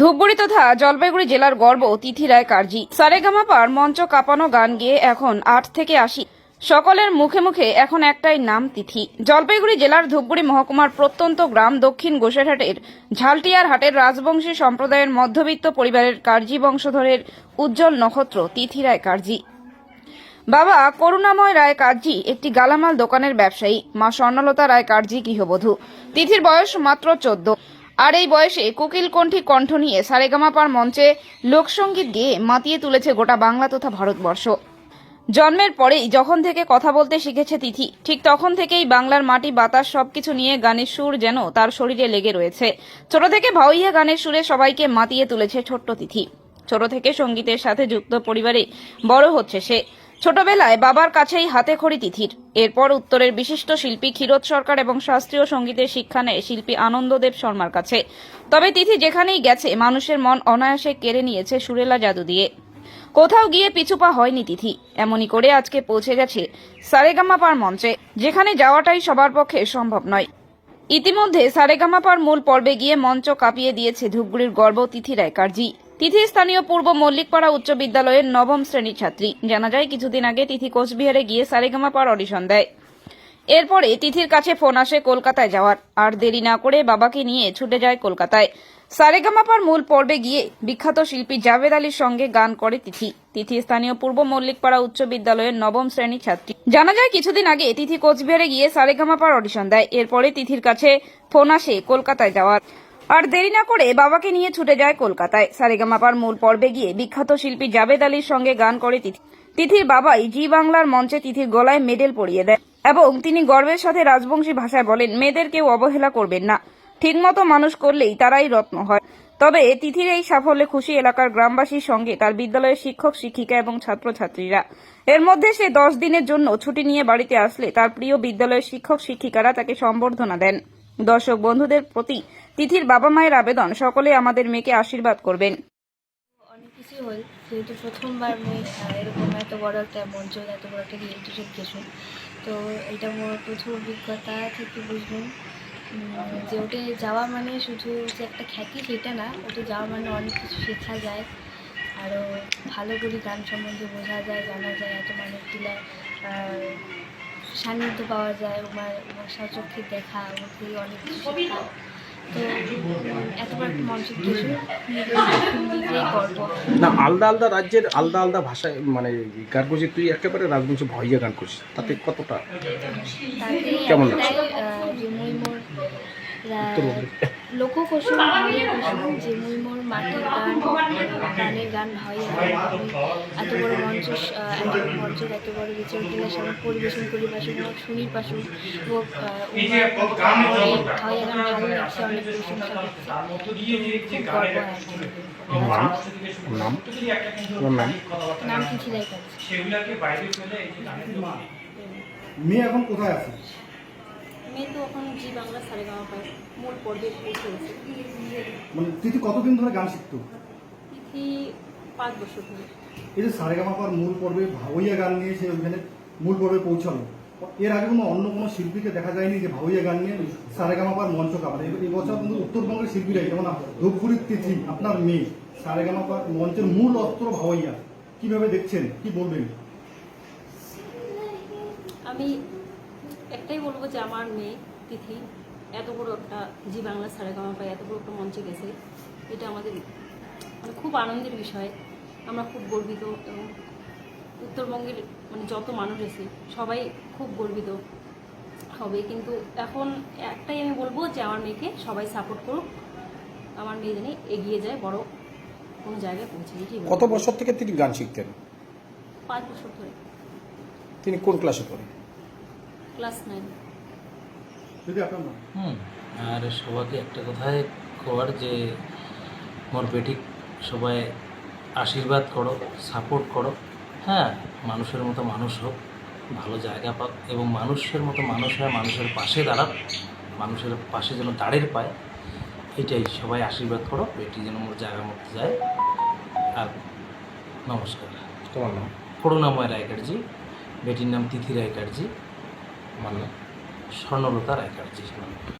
ধূপগুড়ি তথা জলপাইগুড়ি জেলার গর্ব তিথি রায় কার্জি। সারেগামাপার মঞ্চ কাঁপানো গান গিয়ে এখন আট থেকে আশি। সকলের মুখে মুখে এখন একটাই নাম তিথি। জলপাইগুড়ি জেলার ধূপগুড়ি মহকুমার প্রত্যন্ত গ্রাম দক্ষিণ গোসাইরহাটের ঝালটিয়ার হাটের রাজবংশী সম্প্রদায়ের মধ্যবিত্ত পরিবারের কার্জি বংশধরের উজ্জ্বল নক্ষত্র তিথি রায় কার্জি। বাবা, করুণাময় রায় কার্জি একটি গালামাল দোকানের ব্যবসায়ী। মা স্বর্ণলতা রায় কার্জি গৃহবধূ। তিথির বয়স মাত্র চোদ্দ। আর এই বয়সে কোকিল কণ্ঠী কণ্ঠ নিয়ে সারেগামাপার মঞ্চে লোকসঙ্গীত গেয়ে মাতিয়ে তুলেছে গোটা বাংলা তথা ভারতবর্ষ। জন্মের পরেই যখন থেকে কথা বলতে শিখেছে তিথি, ঠিক তখন থেকেই বাংলার মাটি, বাতাস সবকিছু নিয়ে গানের সুর যেন তার শরীরে লেগে রয়েছে। ছোট থেকে ভাওইয়া গানের সুরে সবাইকে মাতিয়ে তুলেছে ছোট্ট তিথি। ছোট থেকে সঙ্গীতের সাথে যুক্ত পরিবারে বড় হচ্ছে সে। ছোটবেলায় বাবার কাছেই হাতে খড়ি তিথির। এরপর উত্তরের বিশিষ্ট শিল্পী ক্ষীরোদ সরকার এবং শাস্ত্রীয় সঙ্গীতের শিক্ষা নেয় শিল্পী আনন্দদেব শর্মার কাছে। তবে তিথি যেখানেই গেছে, মানুষের মন অনায়াসে কেড়ে নিয়েছে সুরেলা জাদু দিয়ে। কোথাও গিয়ে পিছুপা হয়নি তিথি। এমনই করে আজকে পৌঁছে গেছে সারেগামাপার মঞ্চে, যেখানে যাওয়াটাই সবার পক্ষে সম্ভব নয়। ইতিমধ্যে সারেগামাপার মূল পর্বে গিয়ে মঞ্চ কাঁপিয়ে দিয়েছে ধূপগুড়ির গর্ব তিথি রায় কার্জি তিথি স্থানীয় পূর্ব মল্লিকপাড়া উচ্চ বিদ্যালয়ের নবম শ্রেণির ছাত্রী। জানা যায়, কিছুদিন আগে তিথি কোচবিহারে গিয়ে সারেগামাপার অডিশন দেয়। এরপরে তিথির কাছে ফোন আসে কলকাতায় যাওয়ার। আর দেরি না করে বাবাকে নিয়ে ছুটে যায় কলকাতায়। সারেগামাপার মূল পর্বে গিয়ে বিখ্যাত শিল্পী জাভেদ আলীর সঙ্গে গান করে তিথি। তিথি স্থানীয় পূর্ব মল্লিকপাড়া উচ্চ বিদ্যালয়ের নবম শ্রেণির ছাত্রী। জানা যায়, কিছুদিন আগে তিথি কোচবিহারে গিয়ে সারেগামাপার অডিশন দেয়। এরপরে তিথির কাছে ফোন আসে কলকাতায় যাওয়ার। আর দেরি না করে বাবাকে নিয়ে ছুটে যায় কলকাতায়। সারেগামাপার মূল পর্বে গিয়ে বিখ্যাত শিল্পী জাবেদ আলীর সঙ্গে গান করে তিথি। তিথির বাবাই জি বাংলার মঞ্চে তিথির গলায় মেডেল পরিয়ে দেয় এবং তিনি গর্বের সাথে রাজবংশী ভাষায় বলেন, মেয়েদের কেউ অবহেলা করবেন না। ঠিকমতো মানুষ করলেই তারাই রত্ন হয়। তবে তিথির এই সাফল্যে খুশি এলাকার গ্রামবাসীর সঙ্গে তার বিদ্যালয়ের শিক্ষক, শিক্ষিকা এবং ছাত্রছাত্রীরা। এর মধ্যে সে দশ দিনের জন্য ছুটি নিয়ে বাড়িতে আসলে তার প্রিয় বিদ্যালয়ের শিক্ষক, শিক্ষিকারা তাকে সম্বর্ধনা দেন। দর্শক বন্ধুদের প্রতি তিথির বাবা মায়ের আবেদন সকলে আমাদের মেয়েকে আশীর্বাদ করবেন। অনেক কিছুই হল যেহেতু প্রথমবার আহ, এরকম এত বড় একটা মঞ্চ এত বড় একটা রিয়েলিটি শো গেছো তো এটা মোর প্রথম অভিজ্ঞতা থেকে উম, যে ওটে যাওয়া মানে শুধু যে একটা খ্যাতি সেটা না ওটে যাওয়া মানে অনেক কিছু শেখা যায় আরও ভালো করে গান সম্বন্ধে বোঝা যায় জানা যায় এত মানুষ দিলা সান্নিধ্য পাওয়া যায় ওমার ওমার সচক্ষে দেখা ওর থেকে অনেক কিছু শেখা। না আলাদা আলাদা রাজ্যের আলাদা আলাদা ভাষায় মানে গান করছিস তুই একেবারে রাজবংশ ভয়ে গান করছিস তাতে কতটা? কেমন ভাইয়ের কুসুম যে মুই মোর মাটির গান গানের গান হয় এত বড় মঞ্চ এত বড় মঞ্চ এত বড় বিচার দিনের সামনে পরিবেশন করি পাশু শুনি পাশু ভাই গান ভালো লাগছে অনেক প্রশংসা হয়। নাম? নাম? কিছু মেয়ে এখন কোথায় আছে? মেয়ে এখন জি বাংলা সারেগামা পায় মূল পর্বে পৌঁছে গেছে মানে তিথি কতদিন ধরে গান শিখতো? তিথি পাঁচ বছর ধরে। এই যে সারেগামাপার মূল পর্বে ভাওইয়া গান নিয়ে সে ওইখানে মূল পর্বে পৌঁছালো। এর আগে কোনো অন্য কোনো শিল্পীকে দেখা যায়নি যে ভাওইয়া গান নিয়ে সারেগামাপার মঞ্চ কাপারে এই বছর কিন্তু উত্তরবঙ্গের শিল্পীরাই যেমন ধূপগুড়ির তিথি আপনার মেয়ে সারেগামাপার মঞ্চের মূল অস্ত্র ভাওইয়া কীভাবে দেখছেন? কি বলবেন? আমি একটাই বলব যে আমার মেয়ে তিথি এত বড় একটা জি বাংলা সারেগামা পায় এত বড় একটা মঞ্চে গেছে। এটা আমাদের মানে খুব আনন্দের বিষয়। আমরা খুব গর্বিত এবং উত্তরবঙ্গের মানে যত মানুষ আছে সবাই খুব গর্বিত হবে। কিন্তু এখন একটাই আমি বলব যে আমার মেয়েকে সবাই সাপোর্ট করুক। আমার মেয়ে জানি এগিয়ে যায় বড় কোনো জায়গায় পৌঁছে। কত বছর থেকে তিনি গান শিখতেন? পাঁচ বছর ধরে। তিনি কোন ক্লাসে পড়ে ক্লাস নাইন। যদি আপনার নাম? হুম আর সবাইকে একটা কথাই খবর যে মোর বেটিক সবাই আশীর্বাদ করো সাপোর্ট করো। হ্যাঁ মানুষের মতো মানুষ হোক ভালো জায়গা পাক এবং মানুষের মতো মানুষ হয় মানুষের পাশে দাঁড়াক মানুষের পাশে যেন দাঁড়ের পায় এটাই সবাই আশীর্বাদ করো বেটি যেন মোর জায়গার মধ্যে যায়। আর নমস্কার। তোমার নাম? করুণাময় রায়কারজি বেটির নাম তিথি রায়কারজি। আমার স্বর্ণলতা স্বর্ণলতা রায়কারজি